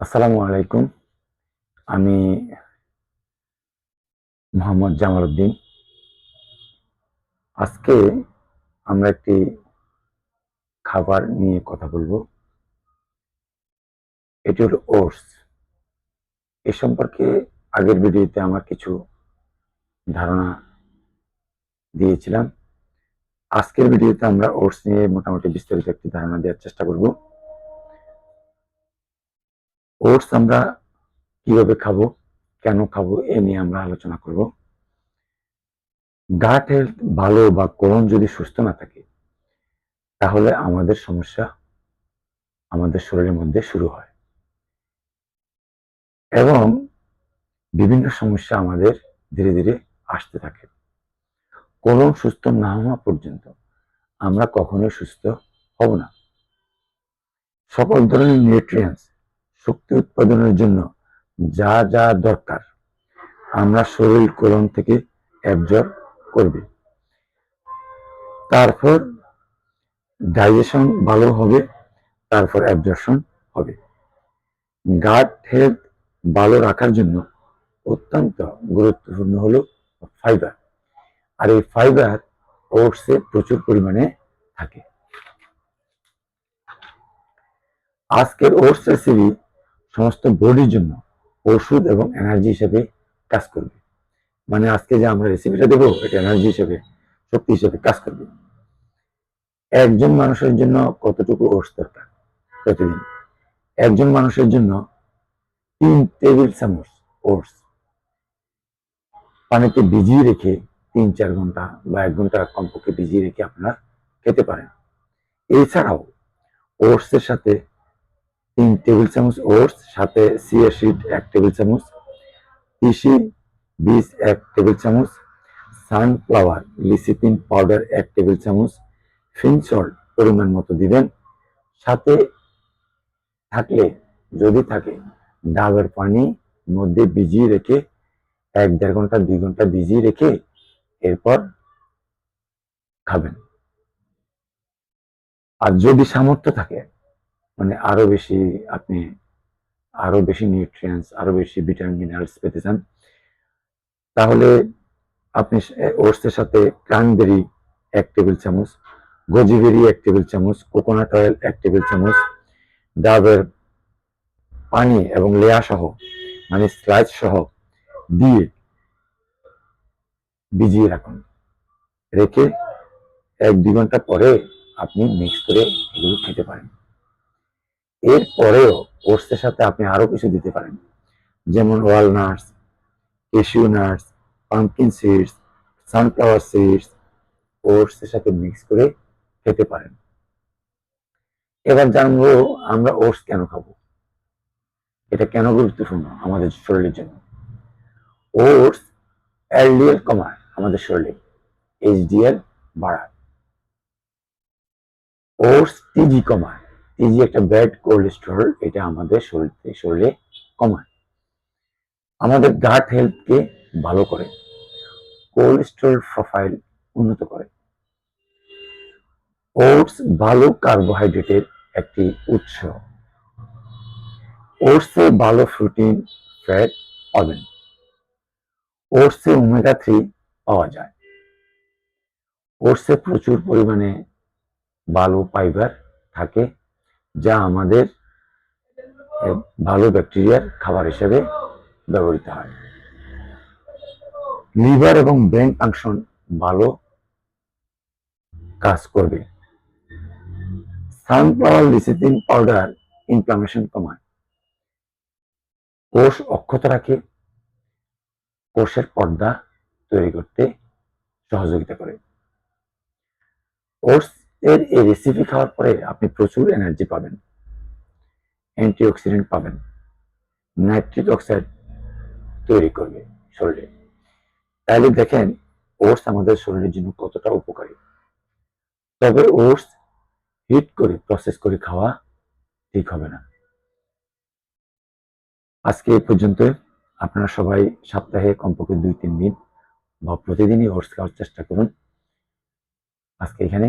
আসসালামু আলাইকুম। আমি মোহাম্মদ জামাল উদ্দিন। আজকে আমরা একটি খাবার নিয়ে কথা বলব। এটি হলো ওটস। এ সম্পর্কে আগের ভিডিওতে আমার কিছু ধারণা দিয়েছিলাম। আজকের ভিডিওতে আমরা ওটস নিয়ে মোটামুটি বিস্তারিত একটি ধারণা দেওয়ার চেষ্টা করব। ওটস আমরা কীভাবে খাব, কেন খাব এ নিয়ে আমরা আলোচনা করব। গাট হেলথ ভালো বা কোলন যদি সুস্থ না থাকে, তাহলে আমাদের সমস্যা আমাদের শরীরের মধ্যে শুরু হয়। এবং বিভিন্ন সমস্যা আমাদের ধীরে ধীরে আসতে থাকে। কোলন সুস্থ না হওয়া পর্যন্ত আমরা কখনোই সুস্থ হব না। সকল ধরনের নিউট্রিয়েন্টস শক্তি উৎপাদনের জন্য যা যা দরকার, আমরা শরীর কোলন থেকে অ্যাবজর্ব করবে। তারপর ডাইজেশন ভালো হবে, তারপর অ্যাবজর্পশন হবে। গাট হেলথ ভালো রাখার জন্য অত্যন্ত গুরুত্বপূর্ণ হলো ফাইবার আর এই ফাইবার ওটসে প্রচুর পরিমাণে থাকে। আজকের ওটস রেসিপি সমস্ত বডির জন্য ওষুধ এবং এনার্জি হিসেবে কাজ করবে। মানে আজকে যে আমরা রেসিপিটা দেবো, এটা এনার্জি হিসেবে, শক্তি হিসেবে কাজ করবে। একজন মানুষের জন্য কতটুকু ওটস দরকার প্রতিদিন? একজন মানুষের জন্য তিন টেবিল চামচ ওটস। পানিতে ভিজিয়ে রেখে তিন চার ঘণ্টা বা এক ঘণ্টা কমপক্ষে ভিজিয়ে রেখে আপনার খেতে পারেন। এছাড়াও, ওটসের সাথে তিন টেবিল চামচ ওটস, সাথে সিয়া শিট এক টেবিল চামচ, তিসি বীজ এক টেবিল চামচ, সানফ্লাওয়ার লিসিপিন পাউডার এক টেবিল চামচ ফিনসল্ট পরিমাণ মতো দিবেন। সাথে থাকলে, যদি থাকে, ডাবের পানি মধ্যে ভিজিয়ে রেখে, এক দেড় ঘণ্টা, দুই ঘণ্টা ভিজিয়ে রেখে এরপর খাবেন। আর যদি সামর্থ্য থাকে মানে আরও বেশি আপনি আরও বেশি নিউট্রিয়েন্টস আরও বেশি ভিটামিন মিনারেলস পেতে চান। তাহলে আপনি ওটসের সাথে ক্রানবেরি এক টেবিল চামচ গোজিবেরি এক টেবিল চামচ কোকোনাট অয়েল এক টেবিল চামচ, ডাবের পানি এবং লেয়া সহ মানে স্লাইস সহ দিয়ে ভিজিয়ে রাখুন। রেখে এক দুই ঘণ্টা পরে আপনি মিক্স করে এগুলো খেতে পারেন এরপরেও ওটসের সাথে আপনি আরও কিছু দিতে পারেন। যেমন walnuts cashew nuts pumpkin seeds sunflower seeds ওটসের সাথে মিক্স করে খেতে পারেন। এবার জানব আমরা ওটস কেন খাব? এটা কেন গুরুত্বপূর্ণ আমাদের শরীরের জন্য? ওটস এলডিএল কমায় আমাদের শরীরে এইচডিএল বাড়ায়। ওটস টিজি কমায়। টিজি একটা ব্যাড কোলেস্টেরল এটা আমাদের শরীরে শরীরে কমায়। আমাদের গাট হেলথকে ভালো করে কোলেস্টেরল প্রোফাইল উন্নত করে। ওটস ভালো কার্বোহাইড্রেটের একটি উৎস। ওটসে ভালো প্রোটিন ফ্যাট পাবেন ওটসে ওমেগা থ্রি পাওয়া যায়। ওটসে প্রচুর পরিমাণে ভালো ফাইবার থাকে। যা আমাদের ভালো ব্যাকটেরিয়ার খাবার হিসেবে ব্যবহৃত হয়। লিভার এবং ব্রেন ফাংশন ভালো কাজ করবে। সানফ্লাওয়ার লিসিথিন পাউডার ইনফ্লামেশন কমায়। কোষ অক্ষত রাখে। কোষের পর্দা তৈরি করতে সহযোগিতা করে। ওটস এর এই রেসিপি খাওয়ার পরে আপনি প্রচুর এনার্জি পাবেন। অ্যান্টিঅক্সিডেন্ট পাবেন। নাইট্রিক অক্সাইড তৈরি করবে শরীরে। তাহলে দেখেন ওটস আমাদের শরীরের জন্য কতটা উপকারী। তবে ওটস হিট করে প্রসেস করে খাওয়া ঠিক হবে না। আজকে এই পর্যন্ত আপনারা সবাই সপ্তাহে কমপক্ষে দুই তিন দিন বা প্রতিদিনই ওটস খাওয়ার চেষ্টা করুন। আজকে এখানে